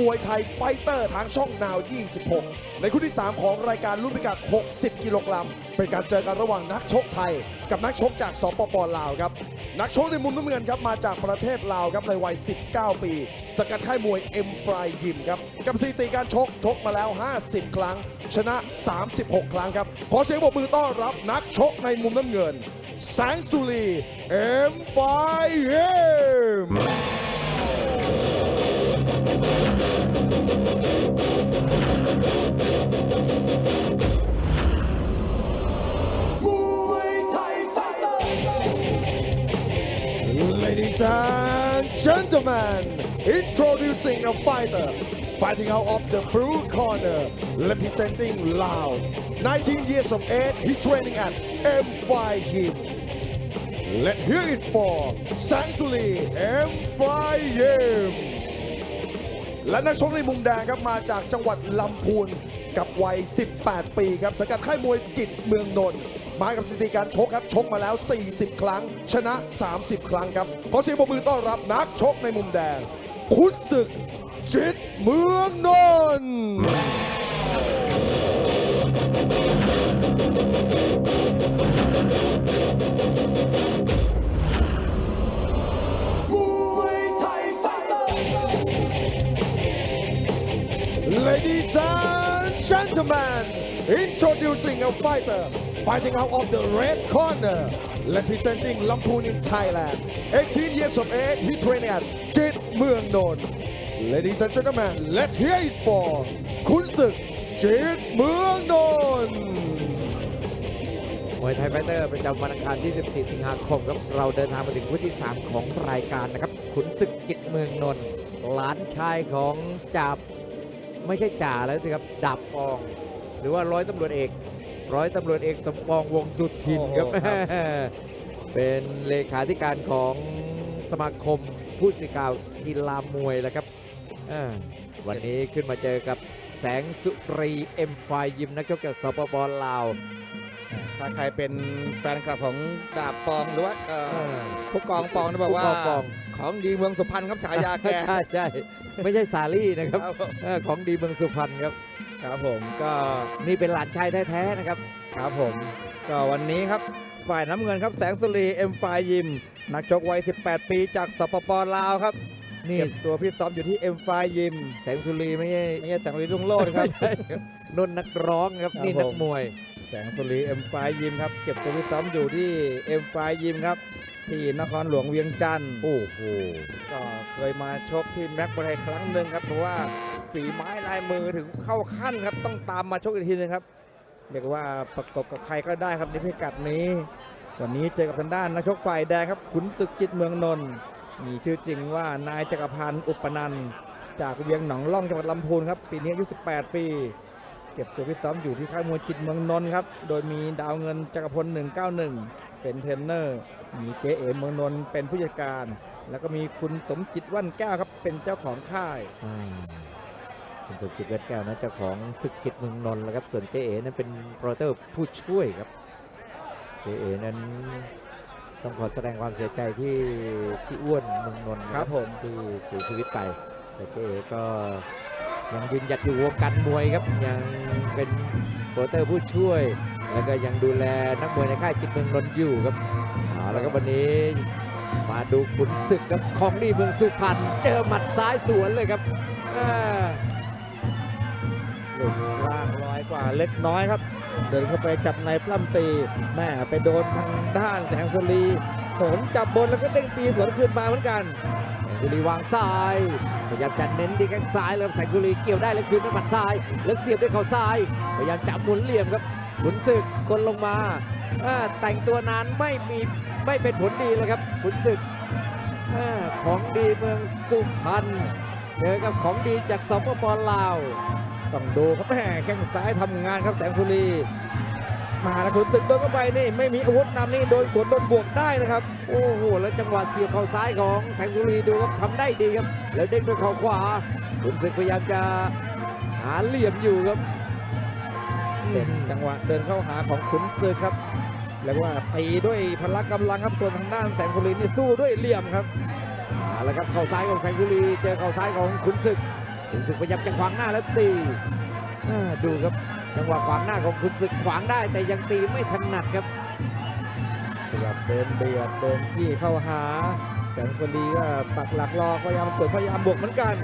มวยไทยไฟเตอร์ทางช่องนาว 26 ในคู่ที่ 3 ของรายการรุ่นพิกัด 60 กิโลกรัม เป็นการเจอกันระหว่างนักชกไทย กับนักชกจากสปปลาวครับ นักชกในมุมน้ำเงินครับมาจากประเทศลาวครับในวัย 19 ปี สกัดค่ายมวยเอ็มฟยิมครับ กับสถิติการชกชกมาแล้ว 50 ครั้ง ชนะ 36 ครั้งครับ ขอเสียงปรบมือต้อนรับนักชกในมุมน้ำเงินแสงสุรีเอ็มฟร Ladies and gentlemen, introducing a fighter fighting out of the blue corner, representing Laos. 19 years of age, he training at M5 Gym. Let's hear it for Sang Suli M5 Gym. และนักชกในมุมแดงครับมาจากจังหวัดลำพูน กับวัย 18 ปีครับสังกัดค่ายมวยจิตเมืองนนท์มากับสถิติการชกครับ ชกมาแล้ว 40 ครั้ง ชนะ 30 ครั้งครับขอเสียงปรบมือต้อนรับนักชกในมุมแดง คุณศึกจิตเมืองนนท์ Ladies and gentlemen, introducing a fighter fighting out of the red corner, representing Lampoon in Thailand. 18 years of age, he training at Jit Muang Non. Ladies and gentlemen, let's hear it for คุณศึกจิตเมืองนนท์มวยไทยไฟเตอร์ประจำวันอังคารที่ 14 สิงหาคมครับ เราเดินทางมาถึงคู่ที่ 3 ของรายการนะครับ ขุนศึกกิจเมืองนนท์หลานชายของจ่า ไม่ใช่จ่าแล้วสิครับดาบปอง หรือว่าร้อยตำรวจเอก ร้อยตำรวจเอกสมปองวงสุทินครับ โอ้โหครับ เป็นเลขาธิการของสมาคมผู้สื่อข่าวกีฬามวยแล้วครับอ่าวันนี้ขึ้นมาเจอกับแสงสุรีเอ็มไฟยิมนักชกจากสปปลาวถ้าใครเป็นแฟนคลับของดาบปองหรือว่าเอ่อเออผู้กองปองนะบอกว่าผู้กองปอง ของดีเมืองสุพรรณครับฉายาแก ใช่ใช่ ไม่ใช่สาลี่นะครับครับผมเออของดีเมืองสุพรรณครับ ครับผมก็นี่เป็นหลานชายแท้ๆนะครับ ครับผม ก็วันนี้ครับฝ่ายน้ำเงินครับแสงสุรีเอ็มไฟยิม นักชกวัย 18 ปีจากสปปลาวครับนี่เก็บตัวพี่ซ้อมอยู่ที่เอ็มไฟยิมแสงสุรีไม่ใช่ไม่ใช่แสงสุรีรุ่งโรจน์ครับนนท์นักร้องครับครับนี่นัผกม มวย แสงสุรีเอ็มไฟยิมครับเก็บตัวพี่ซ้อมอยู่ที่เอ็มไฟยิมครับ ที่นครหลวงเวียงจันทร์โอ้โหก็เคยมาชกที่แม็กบอลไทยครั้งหนึ่งครับเพราะว่าฝีไม้ลายมือถึงเข้าขั้นครับ ต้องตามมาชกอีกทีหนึงครับเรียกว่าประกบกับใครก็ได้ครับในพิกัดนี้ วันนี้เจอกับทางด้านนักชกฝ่ายแดงครับขุนศึกจิตเมืองนนท์มีชื่อจริงว่านายจักรพันธ์อุปนันท์จากเวียงหนองล่องจังหวัดลำพูนครับปีนี้อายุ 18 ปี เก็บตัวฟิตซ้อมอยู่ที่ค่ายมวยจิตเมืองนนท์ครับโดยมีดาวเงินจักรพล191 เป็นเทรนเนอร์ มีเจเอเมืองนนท์เป็นผู้จัดการ แล้วก็มีคุณสมจิตว่านแก้วครับ เป็นเจ้าของค่าย อ่าคุณสุกิจเวทแก้วนะเจ้าของศึกกิจเมืองนนท์แล้วครับ ส่วนเจเอนั้นเป็นโปรโมเตอร์ผู้ช่วยครับเจเอนั้นต้องขอแสดงความเสียใจที่ที่อ้วนเมืองนนท์นะครับผม ที่เสียชีวิตไป แต่เจเอก็ยังยืนหยัดอยู่วงการมวยครับ ยังเป็นโปรโมเตอร์ผู้ช่วย แล้วก็ยังดูแลนักมวยในค่ายจิตเมืองนนท์อยู่ครับเอาแล้วก็วันนี้มาดูขุนศึกครับของดีเมืองสุพรรณเจอหมัดซ้ายสวนเลยครับอ่าลูกล่างลอยกว่าเล็กน้อยครับ เดินเข้าไปจับในปล้ำตีแม่ไปโดนทางด้านแสงสุรีโหนจับบนแล้วก็เด้งตีสวนคืนมาเหมือนกันสุรีวางซ้ายพยายามจะเน้นที่แข้งซ้ายแล้วแสงสุรีเกี่ยวได้แล้วคืนด้วยหมัดซ้าย แล้วเสียบด้วยเข่าซ้ายพยายามจับหมุนเหลี่ยมครับ ขุนศึกกลลงมาแต่งตัวนานไม่มีไม่เป็นผลดีเลยครับขุนศึกอของดีเมืองสุพรรณเจอกับของดีจากสปปลาวต้องดูครับแม่แข้งซ้ายทำงานครับแสงสุรีมาแล้วขุนศึกโดนเข้าไปนี่ไม่มีอาวุธนำนี่โดนสวนโดนบวกได้นะครับ โอ้โหแล้วจังหวะเสียบเข่าซ้ายของแสงสุรีดูครับทำได้ดีครับ แล้วเด้งด้วยเข่าขวาขุนศึกพยายามจะหาเหลี่ยมอยู่ครับ เป็นจังหวะเดินเข้าหาของขุนศึกครับเรียกว่าตีด้วยพละกำลังครับส่วนทางด้านแสงสุรีนี่สู้ด้วยเหลี่ยมครับเอาละครับเข่าซ้ายของแสงสุรีเจอเข่าซ้ายของขุนศึกขุนศึกพยายามจะขวางหน้าแล้วตีดูครับจังหวะขวางหน้าของขุนศึกขวางได้แต่ยังตีไม่ถนัดครับพยายามเดินเบียดเดินขี้เข้าหา แสงสุรีก็ปักหลักรอพยายามสวนพยายามบวกเหมือนกัน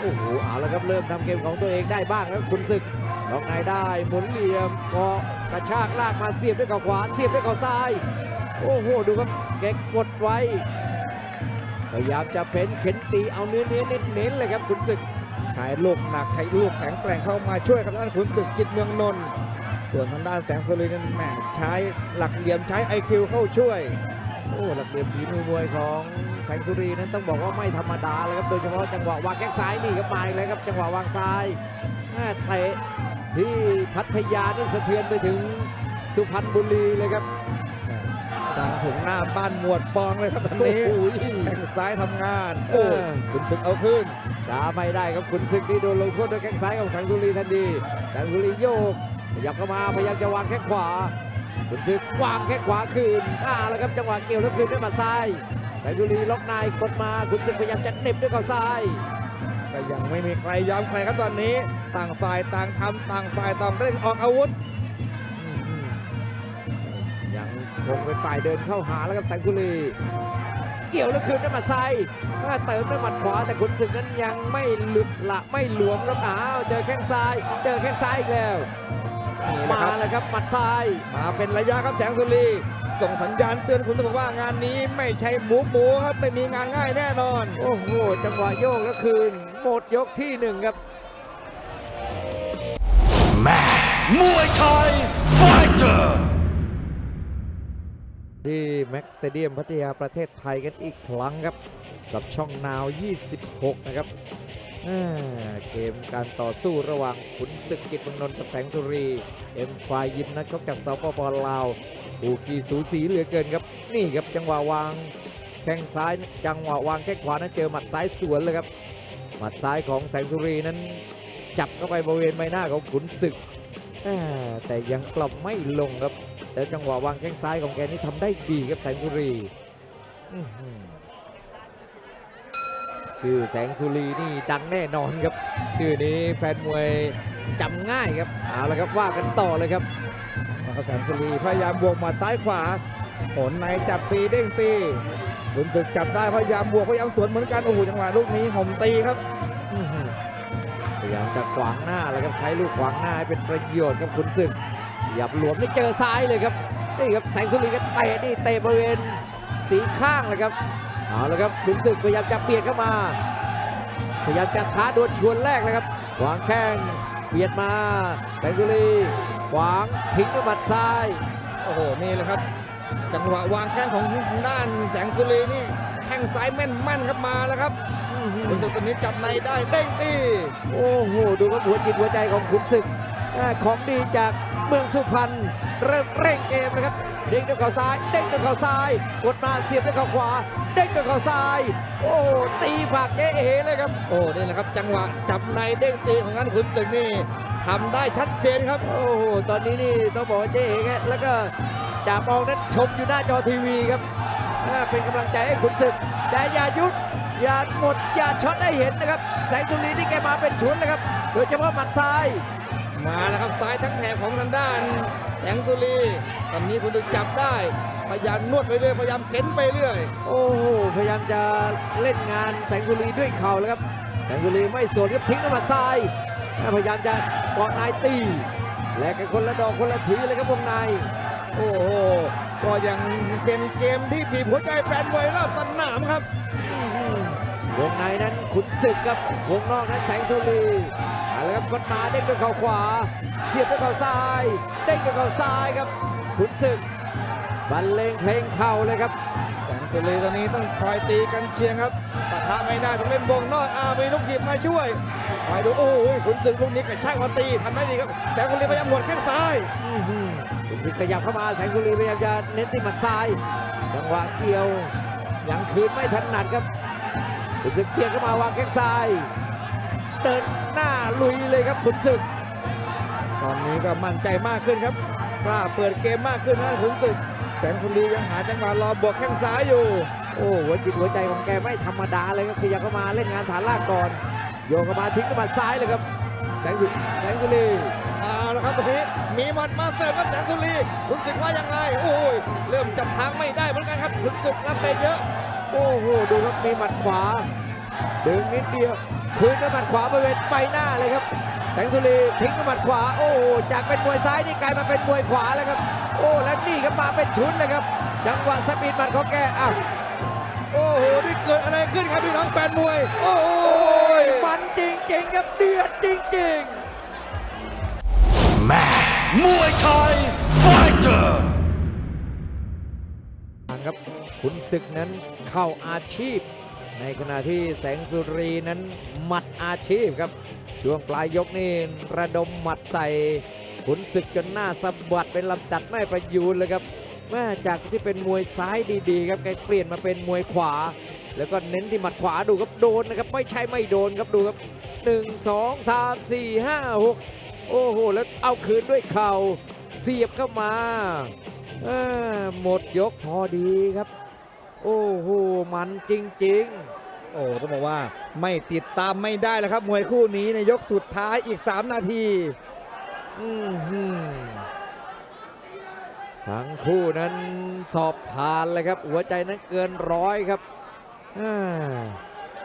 โอ้โหเอาละครับเริ่มทำเกมของตัวเองได้บ้างแล้วขุนศึก ล็อกในได้หมุนเหลี่ยมก็กระชากลากมาเสียบด้วยเขาขวาเสียบด้วยเขาซ้าย โอ้โหดูครับแกกดไว้พยายามจะเพ้นเข็นตีเอาเนื้อเนื้อเน้นเน้นๆเลยครับขุนศึกใช้ลูกหนักใช้ลูกแข็งแกร่งเข้ามาช่วยกับด้านขุนศึกจิตเมืองนนท์ส่วนทางด้านแสงสุรีนั้นแหมใช้หลักเหลี่ยมใช้ไอคิวเข้าช่วย โอ้หลักเหลี่ยมฝีมือมวยของแสงสุรีนั้นต้องบอกว่าไม่ธรรมดาเลยครับโดยเฉพาะจังหวะวางแข้งซ้ายนี่ครับมาอีกแล้วครับจังหวะวางซ้ายแม่เตะ ที่พัทยานี่สะเทือนไปถึงสุพรรณบุรีเลยครับดังถึงหน้าบ้านหมวดปองเลยครับตอนโอ้นี้โหแข้งซ้ายทำงานโอ้โอ้ขุนศึกเอาขึ้นช้าไม่ได้ครับขุนศึกนี่โดนลงโทษด้วยแข้งซ้ายของแสงสุรีทันทีแสงสุรีโยกขยับเข้ามาพยายามจะวางแข้งขวาขุนศึกวางแข้งขวาคืนอ่าแล้วครับจังหวะเกี่ยวแล้วคืนด้วยหมัดซ้ายแสงสุรีล็อกในกดมาขุนศึกพยายามจะเหน็บด้วยเข่าซ้าย ก็ยังไม่มีใครยอมใครครับตอนนี้ ต่างฝ่ายต่างทำต่างฝ่ายต่างเร่งออกอาวุธยังคงเป็นฝ่ายเดินเข้าหาแล้วครับแสงสุรีเกี่ยวแล้วคืนด้วยหมัดซ้ายถ้าเติมด้วยหมัดขวาแต่ขุนศึกนั้นยังไม่หลุดละไม่หลวมครับอ้าวเจอแข้งซ้าย เจอแข้งซ้ายอีกแล้วมาแล้วครับหมัดซ้ายมาเป็นระยะครับแสงสุรีส่งสัญญาณเตือนคุณตำรวจว่างานนี้ไม่ใช่หมูหมูครับไม่มีงานง่ายแน่นอน โอ้โหจังหวะโยกแล้วคืน มดยกที่หนึ่งครับมวยไทยไฟเตอร์ที่แม็กซ์สเตเดียมพัทยาประเทศไทยกันอีกครั้งครับ กับช่องนาว 26 นะครับอ่าเกมการต่อสู้ระหว่างขุนศึกกิจเมืองนนท์กับแสงสุรี เอ็มฟายยิมนักชกจากสปปลาวอูกีสูสีเหลือเกินครับ นี่ครับจังหวะวางแข้งซ้ายจังหวะวางแข้งขวานั้นเจอหมัดซ้ายสวนเลยครับห มัดซ้ายของแสงสุรีนั้นจับเข้าไปบริเวณใบหน้าของขุนศึก แต่ยังกลับไม่ลงครับแต่จังหวะวางแข้งซ้ายของแกนี่ทำได้ดีครับแสงสุรีชื่อแสงสุรีนี่ดังแน่นอนครับ ชื่อนี้แฟนมวยจำง่ายครับเอาละครับว่ากันต่อเลยครับแสนสุรีพยายามบวกหมาซ้ายขวาโหนในจับตีเด้งตี ขุนศึกจับได้พยายามบวกพยายามสวนเหมือนกันโอ้โหจังหวะลูกนี้ห่มตีครับพยายามจะขวางหน้าแล้วครับใช้ลูกขวางหน้าให้เป็นประโยชน์ครับขุนศึกหยับหลวมนี่เจอซ้ายเลยครับนี่ครับแสงสุรีก็เตะนี่เตะบริเวณสีข้างเลยครับเอาละครับขุนศึกพยายามจะเปลี่ยนเข้ามาพยายามจะท้าดวลชวนแรกเลยครับขวางแข้งเบียดมาแสงสุรีขวางทิ้งด้วยหมัดซ้ายโอ้โหนี่แหละครับ จังหวะวางแข้งของด้านแสงสุรีนี่แข้งซ้ายแม่นแม่นๆครับมาแล้วครับขุนศึกตัวนี้จับในได้เด้งตีโอ้โหดูครับหัวจิตหัวใจของขุนศึกอ่าของดีจากเมืองสุพรรณเริ่มเร่งเกมนะครับเด้งด้วยเข่าซ้ายเด้งด้วยเข่าซ้ายกดมาเสียบด้วยเข่าขวา เด้งด้วยเข่าซ้าย โอ้ตีฝากเจ๊เอเลยครับโอ้นี่แหละครับ จังหวะจับในเด้งตีของนั้นขุนศึกนี่ทำได้ชัดเจนครับ โอ้โหตอนนี้นี่ต้องบอกว่าเจ๊เอครับแล้วก็ จ่าปองนั้นชมอยู่หน้าจอทีวีครับอ่าเป็นกำลังใจให้ขุนศึก แต่อย่าหยุดอย่าหมดอย่าช็อตให้เห็นนะครับ แสงสุรีนี่แกมาเป็นชุดเลยครับ โดยเฉพาะหมัดซ้าย มาแล้วครับซ้ายทั้งแถบของทางด้าน แสงสุรีตอนนี้ขุนศึกจับได้ พยายามนวดไปเรื่อยพยายามเข็นไปเรื่อย โอ้โหพยายามจะเล่นงานแสงสุรีด้วยเข่าแล้วครับ แสงสุรีไม่สวนครับทิ้งด้วยหมัดซ้ายพยายามจะเกาะนายตีแลกกันคนละดอกคนละทีเลยครับวงใน โอ้โหก็ยังเป็นเกมที่บีบหัวใจแฟนมวยรอบสนามครับวงในนั้นขุนศึกครับวงนอกนั้นแสงสุรีเอาละครับกดมาเด้งด้วยเข่าขวา เสียบด้วยเข่าซ้ายเด้งด้วยเข่าซ้ายครับขุนศึกบรรเลงเพลงเข่าเลยครับแสงสุรีตอนนี้ต้องคอยตีกันเชียงครับปะทะไม่ได้ต้องเล่นวงนอกอามีลูกหยิบมาช่วยคอยดูโอ้โหขุนศึกลูกนี้กระชากมาตีทำได้ดีครับแสงสุรีพยายามหวดแข้งซ้าย ขุนศึกขยับเข้ามาแสงสุรีพยายามจะเน้นที่หมัดซ้าย จังหวะเกี่ยวยังคืนไม่ถนัดครับขุนศึกเกี่ยวเข้ามาวางแข้งซ้ายเดินหน้าลุยเลยครับขุนศึก ตอนนี้ก็มั่นใจมากขึ้นครับกล้าเปิดเกมมากขึ้นนะขุนศึก แสงสุรียังหาจังหวะรอบวกแข้งซ้ายอยู่ โอ้หัวจิตหัวใจของแกไม่ธรรมดาเลยครับขยับเข้ามาเล่นงานฐานล่างก่อน โยกเข้ามาทิ้งเข้ามาซ้ายเลยครับ แสงสุแสงสุรี เอาละครับตอนนี้มีหมัดมาเสิร์ฟครับแสนสุรีคุณศึกว่ายังไงโอ้ยเริ่มจับทางไม่ได้เหมือนกันครับคุณศึกรับไปเยอะ โอ้โหดูครับมีหมัดขวาดึงนิดเดียวคืนด้วยหมัดขวาบริเวณใบหน้าเลยครับ แสงสุรีทิ้งด้วยหมัดขวาโอ้โหจากเป็นมวยซ้ายนี่กลายมาเป็นมวยขวาแล้วครับ โอ้แล้วนี่ครับมาเป็นชุดเลยครับ จังหวะสปีดหมัดของแกอ้าวโอ้โหนี่เกิดอะไรขึ้นครับพี่น้องแฟนมวย โอ้โอ้ยมันจริงๆครับเดือดจริง ๆ มวยไทยไฟเตอร์ครับขุนศึกนั้นเข้าอาชีพ ในขณะที่แสงสุรีนั้นหมัดอาชีพครับ ช่วงปลายยกนี่ระดมหมัดใส่ขุนศึกจนหน้าสะบัดเป็นลำดัดไม่ประยูนเลยครับแม่จากที่เป็นมวยซ้ายดีๆครับแกเปลี่ยนมาเป็นมวยขวา แล้วก็เน้นที่หมัดขวาดูครับโดนนะครับไม่ใช่ไม่โดนครับดูครับ1 2 3 4 5 6 โอ้โห แล้วเอาคืนด้วยเข่าเสียบเข้ามาเออหมดยกพอดีครับ โอ้โห มันจริงโอ้ต้องบอกว่าไม่ติดตามไม่ได้แล้วครับ มวยคู่นี้ในยกสุดท้ายอีก 3 นาทีๆอือหือทั้งคู่นั้นสอบผ่านเลยครับ หัวใจนั้นเกินร้อยครับอ่า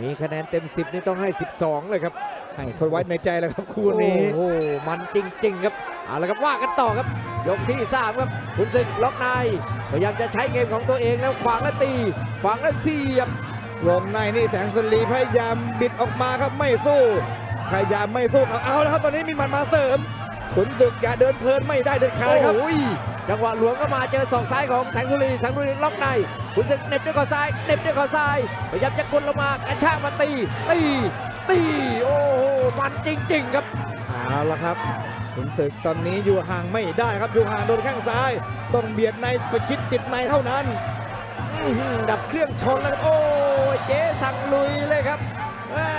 มีคะแนนเต็ม 10 นี่ต้องให้ 12 เลยครับ ให้ทนไว้ในใจแล้วครับคู่นี้โอ้โหมันจริง ๆ ครับเอาละครับว่ากันต่อครับ ยกที่สามครับคุณศึกล็อกในพยายามจะใช้เกมของตัวเองแล้วขวางและตีขวางและเสียบวงในนี่แสงสุรีพยายามบิดออกมาครับไม่สู้พยายามไม่สู้ครับเอาแล้วครับตอนนี้มีหมันมาเสริมขุนศึกอย่าเดินเพลินไม่ได้เด็ดขาดครับโอ้ยจังหวะหลวงก็มาเจอศอกซ้ายของแสงสุรีแสงสุรีล็อกในคุณศึกเหน็บด้วยเข่าซ้ายเหน็บด้วยเข่าซ้ายพยายามจะกดลงมากระชากมาตีตีตีโอ้โห มันจริง ๆ ครับเอาละครับขุนศึกตอนนี้อยู่ห่างไม่ได้ครับอยู่ห่างโดนแข้งซ้าย ต้องเบียดในประชิดติดในเท่านั้นอื้อหือดับเครื่องชนแล้วครับโอ้ยเจ๊สั่งลุยเลยครับแม่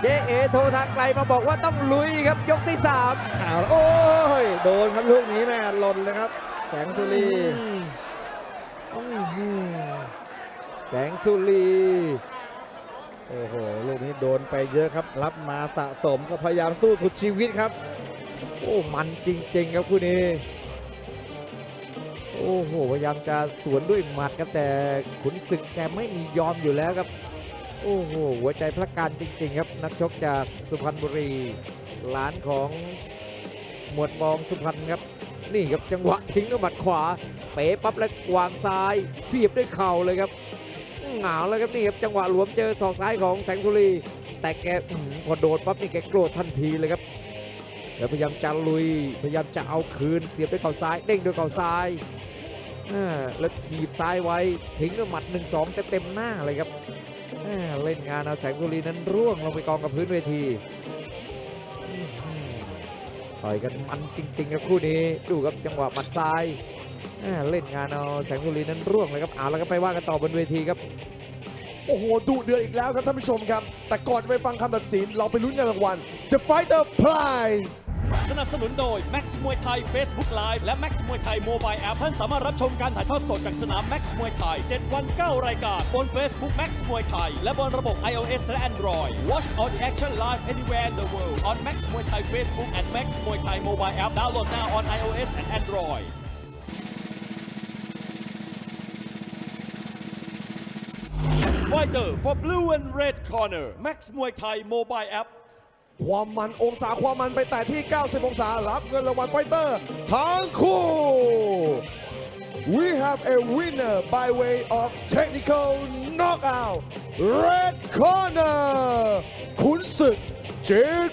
เจ๊เอโทรทางไกลมาบอกว่าต้องลุยครับยกที่สามเอาละโอ้ยโดนครับลูกนี้แม่หล่นเลยครับ แสงสุรีอื้อหือแสงสุรีโอ้โหลูกนี้ โดนไปเยอะครับ รับมาสะสมก็พยายามสู้สุดชีวิตครับ โอ้มันจริง ๆ ครับคู่นี้ โอ้โหพยายามจะสวนด้วยหมัดครับแต่ขุนศึกแกไม่มียอมอยู่แล้วครับ โอ้โหหัวใจพระการจริง ๆ ครับ นักชกจากสุพรรณบุรี หลานของหมวดมองสุพรรณครับนี่ครับจังหวะทิ้งด้วยหมัดขวา เป๋ปั๊บแล้ววางซ้าย เสียบด้วยเข่าเลยครับ หงาแล้วครับนี่ครับจังหวะหลวมเจอศอกซ้ายของแสงสุรี แต่แกพอโดนปั๊บนี่แกโกรธทันทีเลยครับ แล้วพยายามจะลุย พยายามจะเอาคืนเสียบด้วยเข่าซ้ายเด้งด้วยเข่าซ้ายาแล้วถีบซ้ายไว้ทิ้งด้วยหมัด1 2เต็มๆหน้าเลยครับเล่นงานเอาแสงสุรีนั้นร่วงลงไปกองกับพื้นเวทีอื้อหือต่อยกันมันจริงๆครับคู่นี้ดูครับจังหวะหมัดซ้าย เล่นงานเอาแสงสุรีนั้นร่วงเลยครับเอาแล้วก็ไปว่ากันต่อบนเวทีครับโอ้โหดุเดือดอีกแล้วครับท่านผู้ชมครับ แต่ก่อนจะไปฟังคำตัดสิน เราไปลุ้นเงินรางวัล The Fighter Prize สนับสนุนโดย Max มวยไทย Facebook Live และ Max มวยไทย Mobile App ท่านสามารถรับชมการถ่ายทอดสดจากสนาม Max มวยไทย 7 วัน 9 รายการ บน Facebook Max มวยไทย และบนระบบ iOS และ Android Watch all the action live anywhere in the world on Max มวยไทย Facebook and Max มวยไทย Mobile App download now on iOS and Android Fighter for blue and red corner Max มวยไทย Mobile App ความมันองศาความมันไปแต่ที่ 90 องศารับเงินรางวัลไฟเตอร์ทั้งคู่ We have a winner by way of technical knockout Red corner ขุนศึกเจด